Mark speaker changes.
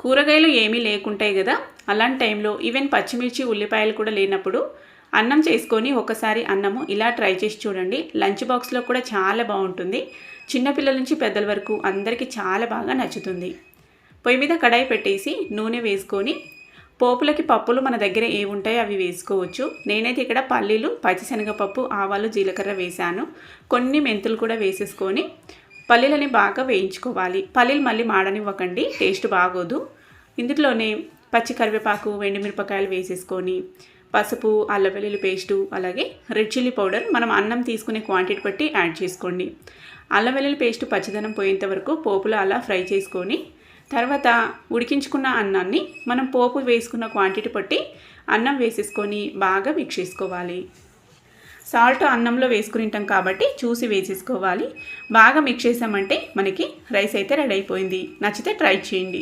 Speaker 1: కూరగాయలు ఏమీ లేకుంటాయి కదా అలాంటి టైంలో ఈవెన్ పచ్చిమిర్చి ఉల్లిపాయలు కూడా లేనప్పుడు అన్నం చేసుకొని ఒకసారి అన్నము ఇలా ట్రై చేసి చూడండి. లంచ్ బాక్స్లో కూడా చాలా బాగుంటుంది. చిన్నపిల్లల నుంచి పెద్దల వరకు అందరికీ చాలా బాగా నచ్చుతుంది. పొయ్యి మీద కడాయి పెట్టేసి నూనె వేసుకొని పోపులకి పప్పులు మన దగ్గర ఏముంటాయో అవి వేసుకోవచ్చు. నేనైతే ఇక్కడ పల్లీలు పచ్చిశనగపప్పు ఆవాలు జీలకర్ర వేశాను. కొన్ని మెంతులు కూడా వేసేసుకొని పల్లీలని బాగా వేయించుకోవాలి. పల్లీలు మళ్ళీ మాడనివ్వకండి టేస్ట్ బాగోదు. ఇందులోనే పచ్చి కరివేపాకు మిరపకాయలు వేసేసుకొని పసుపు అల్లం వెల్లుల్లి పేస్టు అలాగే రెడ్ చిల్లీ పౌడర్ మనం అన్నం తీసుకునే క్వాంటిటీ బట్టి యాడ్ చేసుకోండి. అల్లం వెల్లుల్లి పేస్ట్ పచ్చిదనం పోయేంత వరకు పోపులో అలా ఫ్రై చేసుకొని తర్వాత ఉడికించుకున్న అన్నాన్ని మనం పోపు వేసుకున్న క్వాంటిటీ బట్టి అన్నం వేసేసుకొని బాగా మిక్స్ చేసుకోవాలి. సాల్ట్ అన్నంలో వేసుకుని ఉంటాం కాబట్టి చూసి వేసేసుకోవాలి. బాగా మిక్స్ చేసామంటే మనకి రైస్ అయితే రెడీ అయిపోయింది. నచ్చితే ట్రై చేయండి.